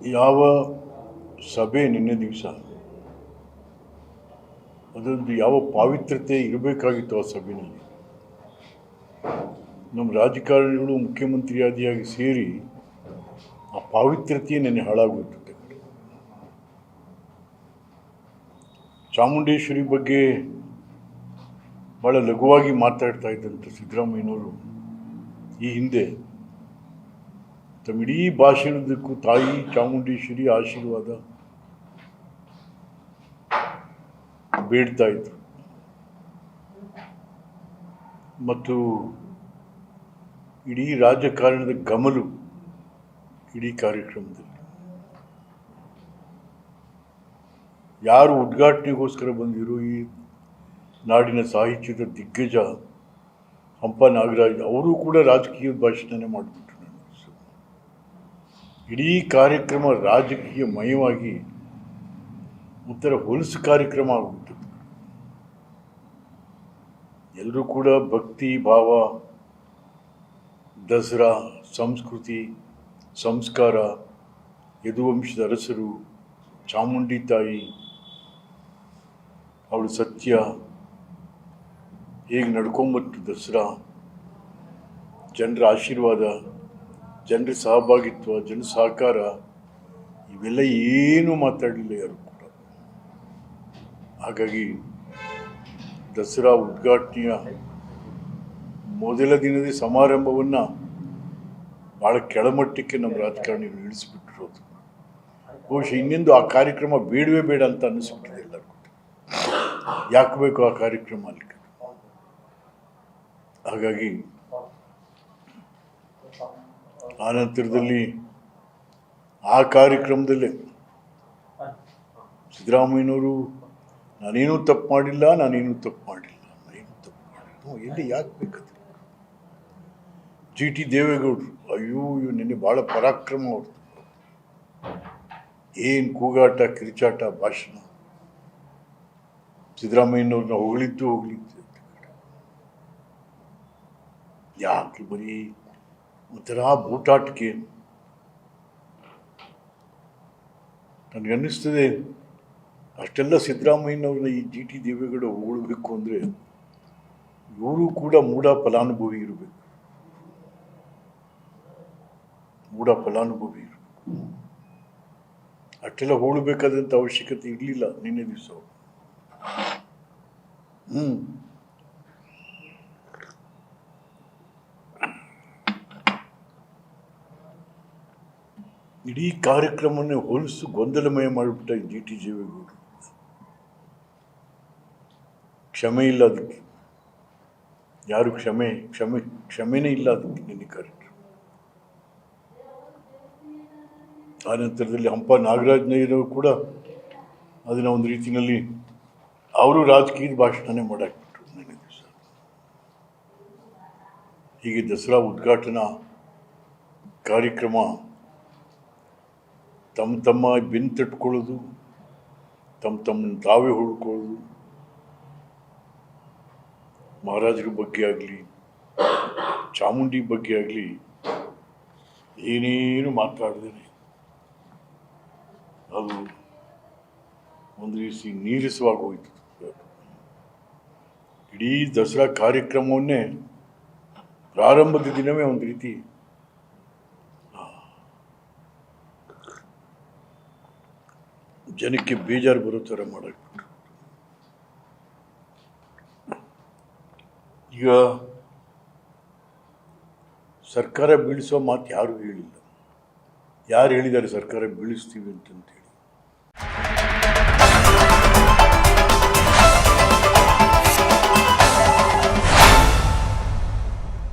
ಯಾವ ಸಭೆ ನಿನ್ನೆ ದಿವಸ? ಅದೊಂದು ಯಾವ ಪಾವಿತ್ರತೆ ಇರಬೇಕಾಗಿತ್ತು ಆ ಸಭೆಯಲ್ಲಿ ನಮ್ಮ ರಾಜಕಾರಣಿಗಳು, ಮುಖ್ಯಮಂತ್ರಿಯಾದಿಯಾಗಿ ಸೇರಿ ಆ ಪಾವಿತ್ರತೆಯೇ ನೆನೆ ಹಾಳಾಗೋಯ್ತು ಚಾಮುಂಡೇಶ್ವರಿ ಬಗ್ಗೆ ಭಾಳ ಲಘುವಾಗಿ ಮಾತಾಡ್ತಾ ಇದ್ದಂಥ ಸಿದ್ದರಾಮಯ್ಯನವರು ಈ ಹಿಂದೆ ತಮ್ಮ ಇಡೀ ಭಾಷಣದಕ್ಕೂ ತಾಯಿ ಚಾಮುಂಡೇಶ್ವರಿ ಆಶೀರ್ವಾದ ಬೇಡ್ತಾ ಇತ್ತು ಮತ್ತು ಇಡೀ ರಾಜಕಾರಣದ ಗಮಲು ಇಡೀ ಕಾರ್ಯಕ್ರಮದಲ್ಲಿ. ಯಾರು ಉದ್ಘಾಟನೆಗೋಸ್ಕರ ಬಂದಿರೋ ಈ ನಾಡಿನ ಸಾಹಿತ್ಯದ ದಿಗ್ಗಜ ಹಂಪ ನಾಗರಾಜ್, ಅವರು ಕೂಡ ರಾಜಕೀಯ ಭಾಷಣನೇ ನನಗೆ ಇಡೀ ಕಾರ್ಯಕ್ರಮ ರಾಜಕೀಯ ಮಯವಾಗಿ ಉತ್ತರ ಹೊಲಸು ಕಾರ್ಯಕ್ರಮ ಆಗುತ್ತೆ ಎಲ್ಲರೂ ಕೂಡ ಭಕ್ತಿ, ಭಾವ, ದಸರಾ, ಸಂಸ್ಕೃತಿ, ಸಂಸ್ಕಾರ, ಯದುವಂಶದ ಅರಸರು, ಚಾಮುಂಡಿ ತಾಯಿ, ಅವಳು ಸತ್ಯ, ಹೇಗೆ ನಡ್ಕೊಂಬತ್ತು ದಸರಾ, ಜನರ ಆಶೀರ್ವಾದ ಜನರ ಸಹಭಾಗಿತ್ವ ಜನ ಸಹಕಾರ, ಇವೆಲ್ಲ ಏನೂ ಮಾತಾಡಲಿಲ್ಲ ಯಾರು ಕೂಡ. ಹಾಗಾಗಿ ದಸರಾ ಉದ್ಘಾಟನೆಯ ಮೊದಲ ದಿನದ ಸಮಾರಂಭವನ್ನು ಭಾಳ ಕೆಳಮಟ್ಟಕ್ಕೆ ನಮ್ಮ ರಾಜಕಾರಣಿಗಳು ಇಳಿಸಿಬಿಟ್ಟಿರೋದು. ಬಹುಶಃ ಇನ್ನೊಂದು ಆ ಕಾರ್ಯಕ್ರಮ ಬೇಡವೇ ಬೇಡ ಅಂತ ಅನ್ನಿಸ್ಬಿಟ್ಟಿದೆ ಎಲ್ಲರಿಗೂ. ಯಾಕೆ ಬೇಕು ಆ ಕಾರ್ಯಕ್ರಮ ಅಲ್ಲಿ? ಹಾಗಾಗಿ ಆ ನಂತರದಲ್ಲಿ ಆ ಕಾರ್ಯಕ್ರಮದಲ್ಲೇ ಸಿದ್ದರಾಮಯ್ಯನವರು, ನಾನೇನೂ ತಪ್ಪು ಮಾಡಿಲ್ಲ, ನಾನೇನೂ ತಪ್ಪು ಮಾಡಿಲ್ಲ, ನಾನೇನು ತಪ್ಪು ಮಾಡಿಲ್ಲ. ಎಲ್ಲಿ ಯಾಕೆ ಬೇಕಂತ ಜಿ ಟಿ ದೇವೇಗೌಡರು, ಅಯ್ಯೋ ಇವ್ ನಿನ್ನೆ ಭಾಳ ಪರಾಕ್ರಮ ಅವ್ರದ್ದು. ಏನು ಕೂಗಾಟ, ಕಿರಿಚಾಟ, ಭಾಷಣ. ಸಿದ್ದರಾಮಯ್ಯನವ್ರನ್ನ ಹೊಗಳಿದ್ದು ಹೊಗಳಿದ್ದು ಯಾಕೆ ಬರೀ ಒಂಥರ ಬೂಟಾಟಿಕೆ. ನನಗನ್ನಿಸ್ತದೆ ಅಷ್ಟೆಲ್ಲ ಸಿದ್ದರಾಮಯ್ಯನವ್ರನ್ನ ಈ ಜಿ ಟಿ ದೇವೇಗೌಡ ಹೊಗಳಬೇಕು ಅಂದರೆ ಇವರು ಕೂಡ ಮೂಢ ಫಲಾನುಭವಿ ಇರಬೇಕು. ಮೂಢ ಫಲಾನುಭವಿ ಇರಬೇಕು. ಅಷ್ಟೆಲ್ಲ ಹೋಳಬೇಕಾದಂಥ ಅವಶ್ಯಕತೆ ಇರಲಿಲ್ಲ ನಿನ್ನೆ ದಿವಸ ಹ್ಞೂ ಇಡೀ ಕಾರ್ಯಕ್ರಮವನ್ನೇ ಹೊಲಸು ಗೊಂದಲಮಯ ಮಾಡಿಬಿಟ್ಟ ಜಿ ಟಿ ದೇವೇಗೌಡರು ಕ್ಷಮೆ ಇಲ್ಲ ಅದಕ್ಕೆ. ಯಾರು ಕ್ಷಮೆ ಕ್ಷಮೆ, ಕ್ಷಮೆನೇ ಇಲ್ಲ ಅದಕ್ಕೆ ನಿನ್ನೆ ಕಾರ್ಯಕ್ರಮ. ಆ ನಂತರದಲ್ಲಿ ಹಂಪ ನಾಗರಾಜ್ನವರು ಕೂಡ ಅದನ್ನು ಒಂದು ರೀತಿಯಲ್ಲಿ ಅವರು ರಾಜಕೀಯದ ಭಾಷಣನೇ ಮಾಡಾಕ್ಬಿಟ್ರು ನನಗೆ ದಿವಸ. ಹೀಗೆ ದಸರಾ ಉದ್ಘಾಟನಾ ಕಾರ್ಯಕ್ರಮ ತಮ್ಮ ತಮ್ಮ ಬಿನ್ ತಿಟ್ಕೊಳ್ಳೋದು ತಮ್ಮ ತಮ್ಮ ತಾವೇ ಹುಡ್ಕೊಳ್ಳೋದು. ಮಹಾರಾಜರ ಬಗ್ಗೆ ಆಗಲಿ, ಚಾಮುಂಡಿ ಬಗ್ಗೆ ಆಗಲಿ ಏನೇನು ಮಾತಾಡ್ದೇನೆ ಅದು ಒಂದು ರೀತಿ ನೀರಸವಾಗಿ ಹೋಯಿತು ಇಡೀ ದಸರಾ ಕಾರ್ಯಕ್ರಮವನ್ನೇ ಪ್ರಾರಂಭದ ದಿನವೇ ಒಂದು ರೀತಿ ಜನಕ್ಕೆ ಬೇಜಾರು ಬರೋ ಥರ ಮಾಡಾಕ್ಬಿಟ್ರು ಈಗ ಸರ್ಕಾರ ಬೀಳಿಸೋ ಮಾತು ಯಾರು ಹೇಳಿಲ್ಲ. ಯಾರು ಹೇಳಿದ್ದಾರೆ ಸರ್ಕಾರ ಬೀಳಿಸ್ತೀವಿ ಅಂತಂತೆ?